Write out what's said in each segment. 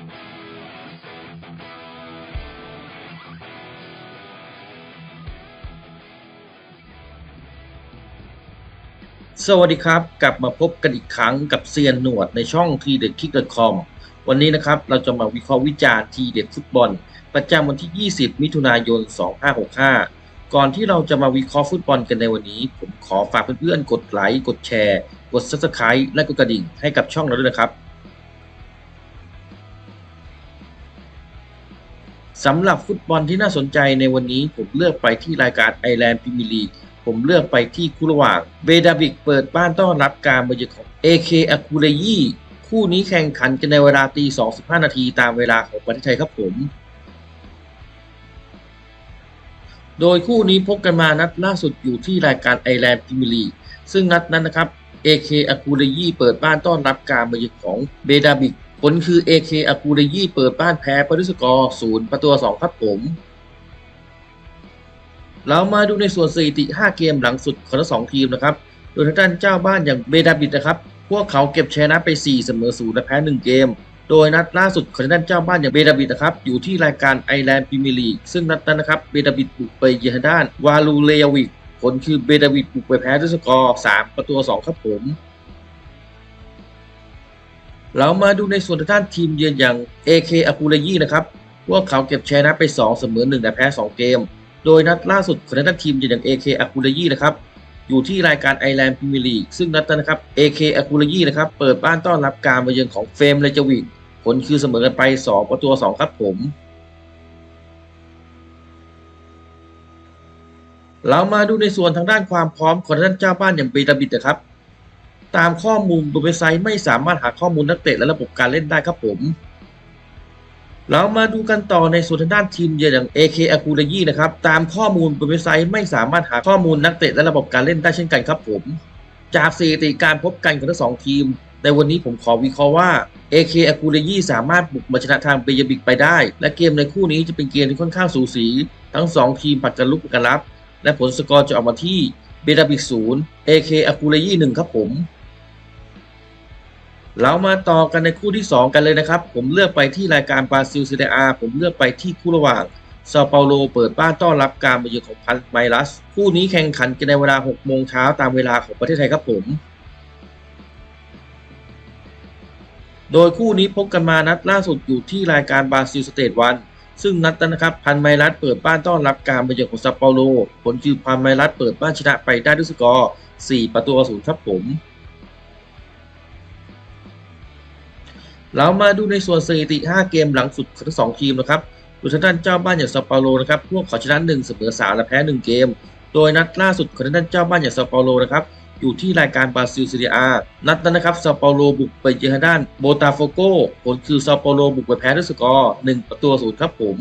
สวัสดีครับกลับมาพบกันอีกครั้งกับเซียนหนวดในช่องทีเด็ดคิก .com วันนี้นะครับเราจะมาวิเคราะห์วิจารณ์ทีเด็ดฟุตบอล ประจำวันที่ 20 มิถุนายน 2565 ก่อนที่เราจะมาวิเคราะห์ฟุตบอลกันในวันนี้ ผมขอฝากเพื่อนๆกดไลค์กดแชร์ กด Subscribe และกดกระดิ่งให้กับช่องเราด้วยนะครับ สำหรับฟุตบอลที่น่าสนใจในวันนี้ผมเลือกไปที่รายการไอแลนด์พรีเมีลีกผมเลือกไปที่คู่ระหว่างเบดาบิกเปิดบ้านต้อนรับการมาเยือนของ AK อาคูเรยี่คู่นี้แข่งขันกันในเวลาตี25 นาทีตามเวลาของประเทศไทยครับผม โดยคู่นี้พบกันมานัดล่าสุดอยู่ที่รายการไอแลนด์พรีเมีลีซึ่งนัดนั้นนะครับ AK อาคูเรยี่เปิดบ้านต้อนรับการมาเยือนของเบดาบิก ผลคือ AK อาคูเรยี่เปิดบ้านแพ้ปด้วยสกอร์0ประตูต่อ2ครับผม เรามาดูในส่วนสถิติ 5 เกมหลังสุดของทั้งสองทีมนะครับ โดยทางด้านเจ้าบ้านอย่างเบดาบิดนะครับ พวกเขาเก็บชนะไป 4 เสมอ0และแพ้ 1 เกม โดยนัดล่าสุดของทางด้านเจ้าบ้านอย่างเบดาบิดนะครับ อยู่ที่รายการไอแลนด์พรีเมียร์ลีกซึ่งนัดนั้นนะครับเบดาบิดบุกไปเยือนด้านวาลูเลยวิกผลคือเบดาบิดบุกไปแพ้ด้วยสกอร์3ประตูต่อ2ครับผม เรามาดูในส่วนทางด้านทีมเยือนอย่าง AK อากูเรยี่นะครับ พวกเขาเก็บชนะไป 2 เสมอ1และแพ้ 2 เกม โดยนัดล่าสุดของทางด้านทีมเยือนอย่าง AK อากูเรยี่นะครับ อยู่ที่รายการไอแลนด์พรีเมียร์ลีก ซึ่งนัดนั้นนะครับ AK อากูเรยี่นะครับ เปิดบ้านต้อนรับการมาเยือนของเฟรมเลจวิกผลคือเสมอกันไป 2 ประตูต่อ2ครับผม เรามาดูในส่วนทางด้านความพร้อมของทางด้านเจ้าบ้านอย่างเบตาบิดนะครับ ตามข้อมูลบนเว็บไซต์ไม่สามารถหาข้อมูลนักเตะและระบบการเล่นได้ครับผม เรามาดูกันต่อในส่วนทางด้านทีมเยือนอย่าง AK a k u r a y นะครับ ตามข้อมูลบนเว็บไซต์ไม่สามารถหาข้อมูลนักเตะและระบบการเล่นได้เช่นกันครับผม จากสถิติการพบกันของทั้งสองทีม ในวันนี้ผมขอวิเคราะห์ว่า AK a k u r a y สามารถบุกมาชนะทางเบยบิกไปได้ และเกมในคู่นี้จะเป็นเกมที่ค่อนข้างสูสี ทั้งสองทีมผัดกันลุกผัดกันรับ และผลสกอร์จะออกมาที่เบดาบิกศูนย์ AK a k u r a y หนึ่งครับผม เรามาต่อกันในคู่ที่ 2 กันเลยนะครับ ผมเลือกไปที่รายการบราซิลซีเดอาผมเลือกไปที่คู่ระหว่างซาเปาโลเปิดบ้านต้อนรับการมาเยือนของพันไมรัส คู่นี้แข่งขันกันในเวลา 6 โมงเช้าตามเวลาของประเทศไทยครับผม โดยคู่นี้พบกันมานัดล่าสุดอยู่ที่รายการบราซิลสเตทวัน ซึ่งนัดนั้นนะครับพันไมรัสเปิดบ้านต้อนรับการมาเยือนของซาเปาโล ผลคือพันไมรัสเปิดบ้านชนะไปได้ด้วยสกอร์ 4 ประตูต่อศูนย์ครับผม เรามาดูในส่วนสถิติ 5 เกมหลังสุดของทั้งสองทีมนะครับโดยทางด้านเจ้าบ้านอย่างซาเปาโลนะครับพวกเขาชนะ1เสมอ3และแพ้ 1 เกม โดยนัดล่าสุดของทางด้านเจ้าบ้านอย่างซาเปาโลนะครับอยู่ที่รายการบราซิลซีเรียอานัดนั้นนะครับซาเปาโลบุกไปเยือนทางด้านโบตาโฟโกผลคือซาเปาโลบุกไปแพ้ด้วยสกอร์1ประตูศูนย์ครับผม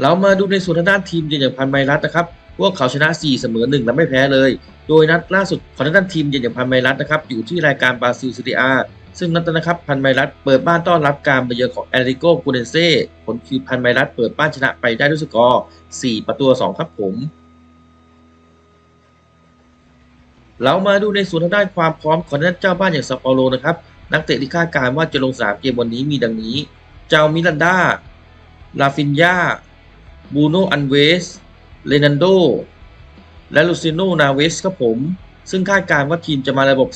เรามาดูในส่วนทางด้านทีมเยือนอย่างพันไมรัสนะครับ พวกเขาชนะ 4 เสมอ 1 และไม่แพ้เลย โดยนัดล่าสุดของทางด้านทีมเยือนอย่างพันไมรัสนะครับอยู่ที่รายการบราซิลซีเรียอาซึ่งนัดนั้นนะครับพันไมรัสเปิดบ้านต้อนรับการมาเยือนของแอริโกกูเดนเซ่ผลคือพันไมรัสเปิดบ้านชนะไปได้ด้วยสกอร์ 4 ประตูต่อ2ครับผม เรามาดูในส่วนทางด้านความพร้อมของทางด้านเจ้าบ้านอย่างซาเปาโลนะครับนักเตะที่คาดการณ์ว่าจะลงสนามเกมวันนี้มีดังนี้ เจ้ามิลันดาลาฟินยาบูโนอันเวส เลนันโด และลูซิโนนาเวสครับผม ซึ่งคาดการณ์ว่าทีมจะมาระบบ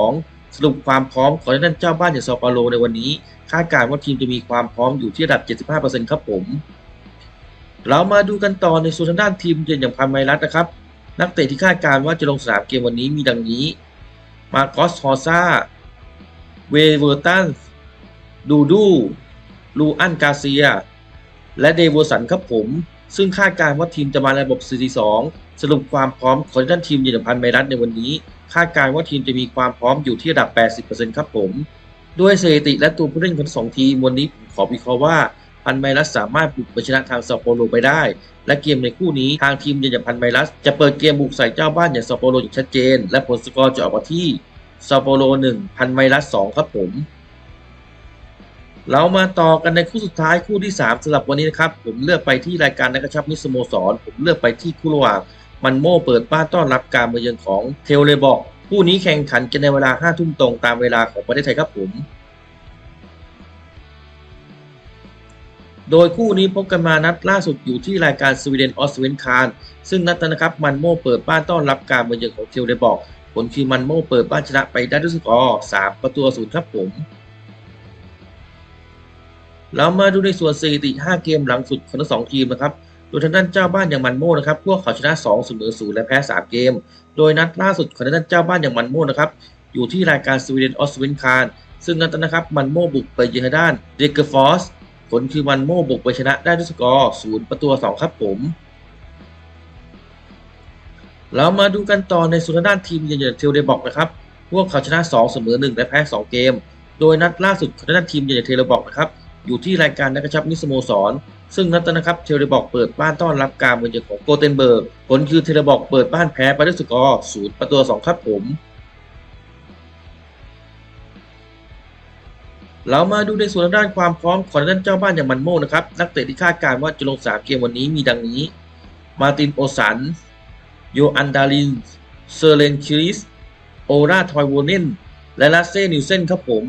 4-4-2 สรุปความพร้อมของทางด้านเจ้าบ้านอย่างซาเปาโลในวันนี้ คาดการณ์ว่าทีมจะมีความพร้อมอยู่ที่ระดับ 75%ครับผม เรามาดูกันต่อในส่วนทางด้านทีมเยือนอย่างพันไมรัสนะครับ นักเตะที่คาดการณ์ว่าจะลงสนามเกมวันนี้มีดังนี้ มาโกสฮอซ่า เวเวอร์ตัน ดูดู ลูอันกาเซีย และเดวสันครับผม ซึ่งคาดการณ์ว่าทีมจะมาในระบบ 4-2 สรุปความพร้อมของด้านทีมเยือนพันไมรัสในวันนี้ คาดการณ์ว่าทีมจะมีความพร้อมอยู่ที่ระดับ 80%ครับผม ด้วยสถิติและตัวผู้เล่นของทั้งสองทีมวันนี้ผมขอวิเคราะห์ว่าพันไมรัสสามารถบุกไปชนะทางซาโปโลไปได้ และเกมในคู่นี้ทางทีมเยือนอย่างพันไมรัส จะเปิดเกมบุกใส่เจ้าบ้านอย่างซาโปโลอย่างชัดเจน และผลสกอร์จะออกมาที่ซาโปโล1พันไมรัส2ครับผม เรามาต่อกันในคู่สุดท้ายคู่ที่ 3สำหรับวันนี้นะครับ ผมเลือกไปที่รายการนักชับนิสโมสร ผมเลือกไปที่คู่ระหว่างมันโม่เปิดบ้านต้อนรับการมาเยือนของเทเลบอกคู่นี้แข่งขันกันในเวลา5ทุ่มตรงตามเวลาของประเทศไทยครับผม โดยคู่นี้พบกันมานัดล่าสุดอยู่ที่รายการสวีเดนออสเวนคารซึ่งนัดนะครับมันโม่เปิดบ้านต้อนรับการมาเยือนของเทเลบอกผลคือมันโม่เปิดบ้านชนะไปได้ด้วยสกอร์3ประตูศูนย์ครับผม เรามาดูในส่วนสถิติ 5 เกมหลังสุดของทั้งสองทีมนะครับ โดยทางด้านเจ้าบ้านอย่างมันโม่นะครับ พวกเขาชนะ2เสมอ0และแพ้ 3 เกม โดยนัดล่าสุดของทางด้านเจ้าบ้านอย่างมันโม่นะครับ อยู่ที่รายการสวีเดนออสเวนคารซึ่งนัดนั้นนะครับมันโม่บุกไปเยือนทางด้านเดกเกอร์ฟอสผลคือมันโม่บุกไปชนะได้ด้วยสกอร์0ประตูต่อ2ครับผมเรามาดูกันต่อในส่วนทางด้านทีมเยือนเทลเดบอกนะครับ พวกเขาชนะ2เสมอ1และแพ้ 2 เกม โดยนัดล่าสุดของทางด้านทีมเยือนเทลเดบอกนะครับ อยู่ที่รายการนักกระชับนิสโมสร ซึ่งนัดนั้นะครับเทเลบอกเปิดบ้านต้อนรับการมาเยือนของโกเทนเบิร์ก ผลคือเทเลบอกเปิดบ้านแพ้ไปด้วยสกอร์0ประตูต่อ2ครับผม เรามาดูในส่วนด้านความพร้อมของทางด้านเจ้าบ้านอย่างมันโมนะครับ นักเตะที่คาดการณ์ว่าจะลงสนามเกมวันนี้มีดังนี้ มาตินโอสัน โยอันดาลิน เซอร์เลนคิริส โอราทอยโวเนน และลัสเซนิวเซนครับผม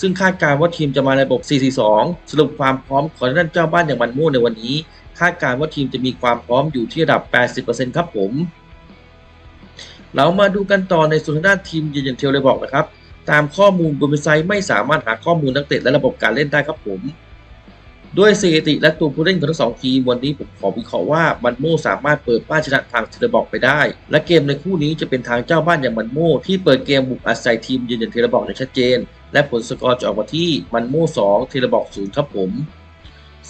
ซึ่งคาดการณ์ว่าทีมจะมาในระบบ 4-4-2 สรุปความพร้อมของด้านเจ้าบ้านอย่างมันมู่ในวันนี้ คาดการณ์ว่าทีมจะมีความพร้อมอยู่ที่ระดับ 80%ครับผม เรามาดูกันต่อในส่วนทางด้านทีมเยือนอย่างเทลเลยบอกนะครับ ตามข้อมูลบนเว็บไซต์ไม่สามารถหาข้อมูลนักเตะและระบบการเล่นได้ครับผมด้วยสถิติและตัวผู้เล่นของทั้งสองทีมวันนี้ผมขอวิเคราะห์ว่ามันโมสามารถเปิดบ้านชนะทางเทเลบอกไปได้ และเกมในคู่นี้จะเป็นทางเจ้าบ้านอย่างมันโมที่เปิดเกมบุกอาศัยทีมยืนย่างเทเลบอกอย่างชัดเจน และผลสกอร์จะออกมาที่มันโม่2เทเลบอก0ครับผม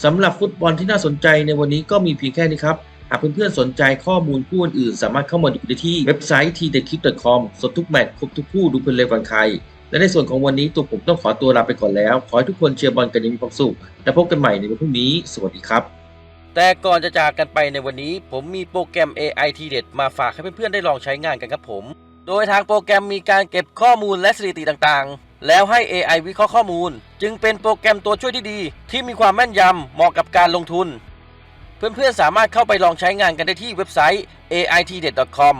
สำหรับฟุตบอลที่น่าสนใจในวันนี้ก็มีเพียงแค่นี้ครับ หากเพื่อนๆสนใจข้อมูลคู่อื่น สามารถเข้ามาดูได้ที่เว็บไซต์ t d e c l i p c o m สดทุกแมตช์ครบทุกคู่ดูเพลินเร็วกว่าใคร และในส่วนของวันนี้ตัวผมต้องขอตัวลาไปก่อนแล้ว ขอให้ทุกคนเชียร์บอลกันอย่างมีความสุขและพบกันใหม่ในวันพรุ่งนี้ สวัสดีครับแต่ก่อนจะจากกันไปในวันนี้ ผมมีโปรแกรม AI ทีเด็ดมาฝากให้เพื่อนๆได้ลองใช้งานกันครับผม โดยทางโปรแกรมมีการเก็บข้อมูลและสถิติต่างๆ แล้วให้ AI วิเคราะห์ข้อมูล จึงเป็นโปรแกรมตัวช่วยที่ดี ที่มีความแม่นยำเหมาะกับการลงทุน เพื่อนๆสามารถเข้าไปลองใช้งานกันได้ที่เว็บไซต์ aitdet.com